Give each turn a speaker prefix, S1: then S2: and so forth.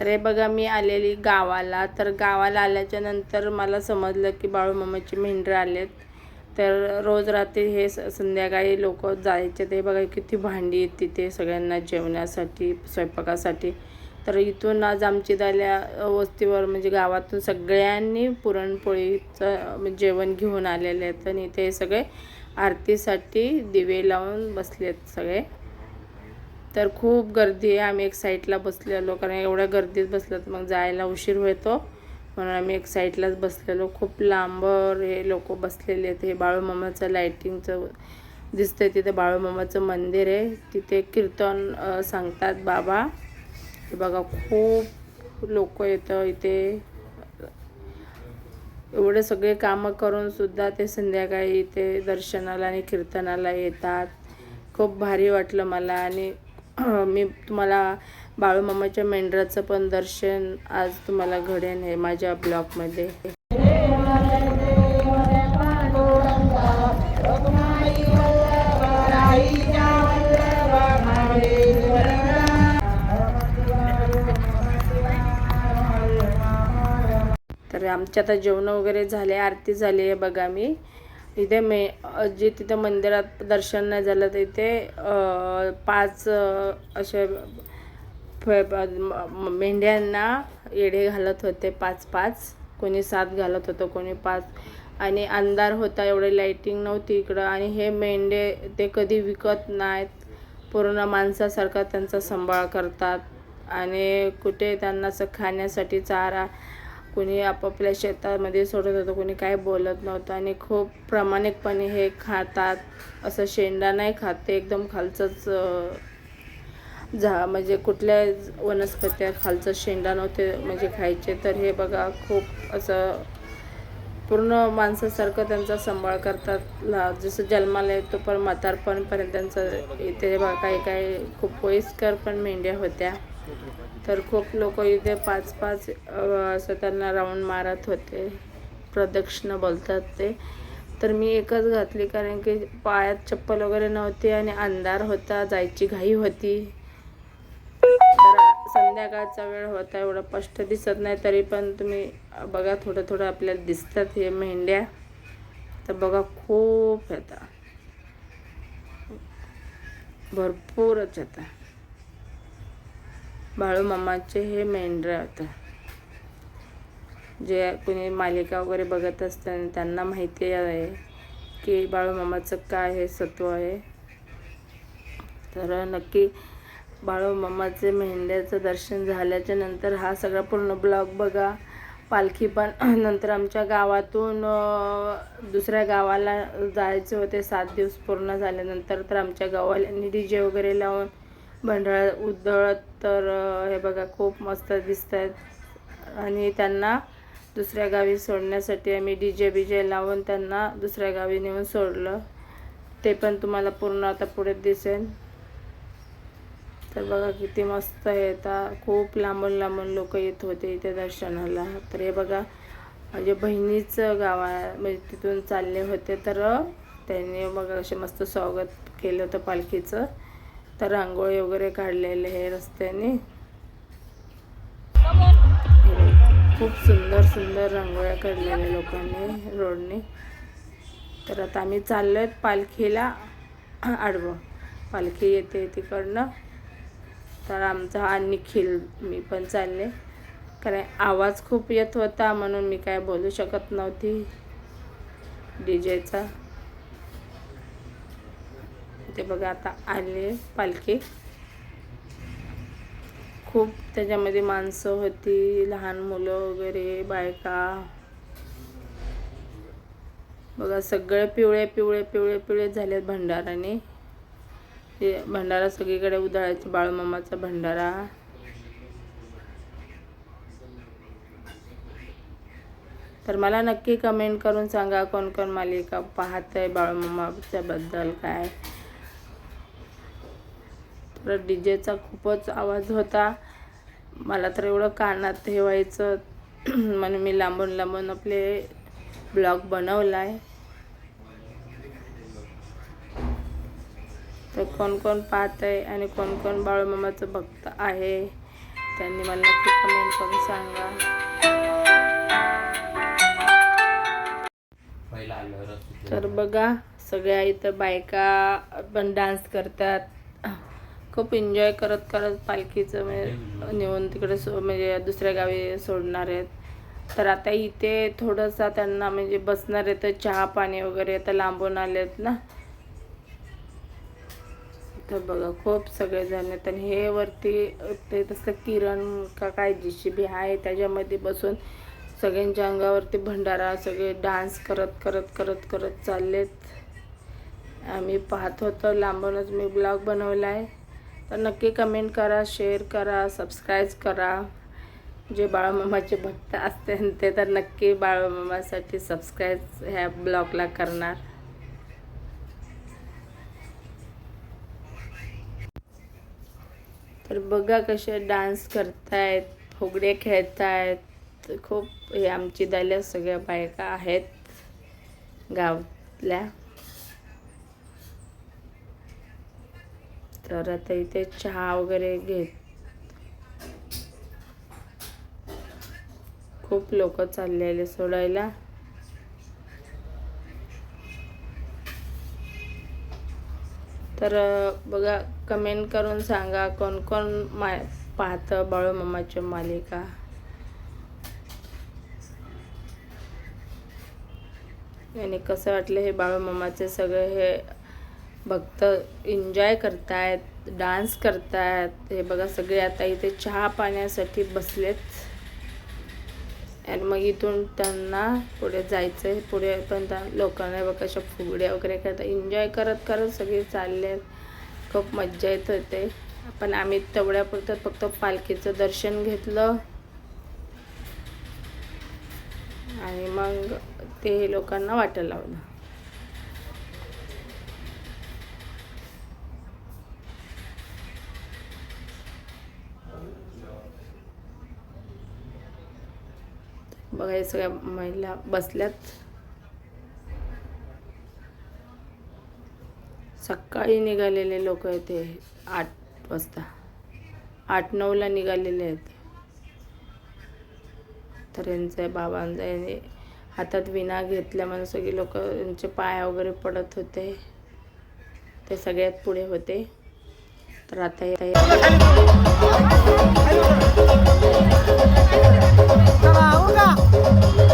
S1: तर हे बघा मी आलेली गावाला. तर गावाला आल्याच्यानंतर मला समजलं की बाळूमामाची मेंढरं आलेत. तर रोज रात्री हे स- संध्याकाळी लोक जायचे. ते बघा किती भांडी आहेत तिथे सगळ्यांना जेवण्यासाठी स्वयंपाकासाठी. तर इथून आज आमची दाल्या वस्तीवर म्हणजे गावातून सगळ्यांनी पुरणपोळीचं म्हणजे जेवण घेऊन आलेले आहेत. आणि इथे सगळे आरतीसाठी दिवे लावून बसलेत सगळे. तर खूप गर्दी आहे. आम्ही एक साईडला बसलेलो कारण एवढ्या गर्दीत बसलो तर मग जायला उशीर होतो. म्हणून आम्ही एक साईडलाच बसलेलो. खूप लांबवर हे लोक बसलेले आहेत. हे बाळूमामाचं लाईटिंगचं दिसतंय. तिथे बाळूमामाचं मंदिर आहे. तिथे कीर्तन सांगतात बाबा. हे बघा खूप लोक येतं इथे. एवढे सगळे कामं करून सुद्धा ते संध्याकाळी इथे दर्शनाला आणि कीर्तनाला येतात. खूप भारी वाटलं मला. आणि मी तुम्हाला बाळूमामाच्या मेंढराचं पण दर्शन आज तुम्हाला घडेन हे माझ्या ब्लॉगमध्ये. तर आमच्या आता जेवण वगैरे झाले आरती झाली आहे बघा मी. इथे मे जे तिथं मंदिरात दर्शन नाही झालं तर इथे पाच असे म- मेंढ्यांना येडे घालत होते पाच पाच. कोणी सात घालत होतं कोणी पाच. आणि अंधार होता एवढे लाईटिंग नव्हती इकडं. आणि हे मेंढे ते कधी विकत नाहीत. पूर्ण माणसासारखा त्यांचा सांभाळ करतात. आणि कुठे त्यांना असं खाण्यासाठी चारा कोणी आपापल्या शेतामध्ये सोडत होतं कोणी काय बोलत नव्हतं आणि खूप प्रामाणिकपणे हे खातात. असं शेंडा नाही खात ते एकदम खालचंच झा म्हणजे कुठल्या वनस्पत्या खालचं शेंडा नव्हते म्हणजे खायचे. तर हे बघा खूप असं पूर्ण माणसासारखं त्यांचा सांभाळ करतात. ला जसं जन्माला येतो पण म्हातारपणपर्यंत त्यांचं इथे बघा काही काही खूप वयस्कर पण मेंढ्या होत्या. तर खूप लोक इथे पाच पाच असं त्यांना राऊंड मारत होते. प्रदक्षिणा बोलतात ते. तर मी एकच घातली कारण की पायात चप्पल वगैरे नव्हती आणि अंधार होता जायची घाई होती. तर संध्याकाळचा वेळ होता एवढा स्पष्ट दिसत नाही तरी पण तुम्ही बघा थोडं थोडं आपल्याला दिसतात हे मेंढ्या. तर बघा खूप येतात. भरपूरच येतात. बाळूमामाचे हे मेंढरं होतं. जे कोणी मालिका वगैरे बघत असतात त्यांना माहिती आहे की बाळूमामाचं काय हे सत्व आहे. तर नक्की बाळूमामाचे मेंढ्याचं दर्शन झाल्याच्यानंतर हा सगळा पूर्ण ब्लॉग बघा. पालखी पण नंतर आमच्या गावातून दुसऱ्या गावाला जायचे होते. सात दिवस पूर्ण झाल्यानंतर तर आमच्या गावाल्यांनी डी जे वगैरे लावून बंडळ उधळत तर हे बघा खूप मस्त दिसत आहेत आणि त्यांना दुसऱ्या गावी सोडण्यासाठी आम्ही डी जे बी जे लावून त्यांना दुसऱ्या गावी नेऊन सोडलं. ते पण तुम्हाला पूर्ण आता पुढे दिसेल. तर बघा किती मस्त येता आता. खूप लांबून लांबून लोक येत होते इथे दर्शनाला. तर हे बघा माझ्या बहिणीचं गाव आहे. म्हणजे तिथून चालले होते तर त्यांनी बघा असे मस्त स्वागत केलं होतं पालखीचं. तर रांगोळी वगैरे काढलेले हे रस्त्याने. खूप सुंदर सुंदर रांगोळ्या काढलेल्या लोकांनी रोडने. तर आता आम्ही चाललो आहेत पालखीला आडवं. पालखी येते तिकडनं. तर आमचा हा निखिल मी पण चालले. कारण आवाज खूप येत होता म्हणून मी काय बोलू शकत नव्हती. डी जेचा ते बघा आता आले पालखी. खूप त्याच्यामध्ये माणसं होती लहान मुलं वगैरे बायका. बघा सगळे पिवळे पिवळे पिवळे पिवळे झालेत भंडाराने. ते भंडारा सगळीकडे उधळायचं बाळूमामाचा भंडारा. तर मला नक्की कमेंट करून सांगा कोण कोण मालिका पाहत आहे बाळूमामाच्याबद्दल काय. तर डी जेचा खूपच आवाज होता. मला तर एवढं कानात ठेवायचं. म्हणून मी लांबून लांबून आपले ब्लॉग बनवला आहे तर कोण कोण पाहत आहे आणि कोण कोण बाळूमामाचं भक्त आहे त्यांनी मला नक्की कमेंट करून सांगा. तर बघा सगळ्या इथं बायका पण डान्स करतात. खूप एन्जॉय करत करत पालखीचं म्हणजे नेऊन तिकडे सो म्हणजे दुसऱ्या गावी सोडणार आहेत. तर आता इथे थोडंसं त्यांना म्हणजे बसणार आहे तर चहा पाणी वगैरे आता लांबून आले आहेत ना. तर बघा खूप सगळेजण आहेत. आणि हे वरती ते तसं किरण का काय जी आहे त्याच्यामध्ये बसून सगळ्यांच्या अंगावरती भंडारा सगळे डान्स करत करत करत करत चाललेत. आम्ही पाहत होतो लांबूनच मी ब्लॉग बनवला आहे तर नक्की कमेंट करा शेअर करा सबस्क्राईब करा. जे बाळमामाचे भक्त असते ते तर नक्की बाळमामासाठी सबस्क्राईब ह्या ब्लॉगला करणार. तर बघा कसे डान्स करतायत फुगडे खेळतायत. खूप हे आमची दल्या सगळ्या बायका आहेत गावातल्या तर आता इथे चहा वगैरे घेत. खूप लोक चाललेले सोडायला. तर बघा कमेंट करून सांगा कोण कोण मा पाहतं बाळूमामाच्या मालिका. आणि कसं वाटलं हे बाळूमामाचे सगळे हे भक्त एन्जॉय करतायत डान्स करतायत. हे बघा सगळे आता इथे चहा पाण्यासाठी बसलेत. आणि मग इथून त्यांना पुढे जायचं आहे पुढे पण त्या लोकांना बघा अशा फुगड्या वगैरे करतात एन्जॉय करत करत सगळे चालले खूप मज्जा येत होते. पण आम्ही तेवढ्यापुरतं फक्त पालखीचं दर्शन घेतलं. आणि मग ते लोकांना वाटायला लावलं बघा हे सगळ्या महिला बसल्यात. सकाळी निघालेले लोक ते आठ वाजता. आठ नऊला निघालेले आहेत. तर यांचे बाबांचा यांनी हातात विना घेतल्यामुळे सगळी लोक यांचे पाय वगैरे पडत होते. ते सगळ्यात पुढे होते. तर आता हे し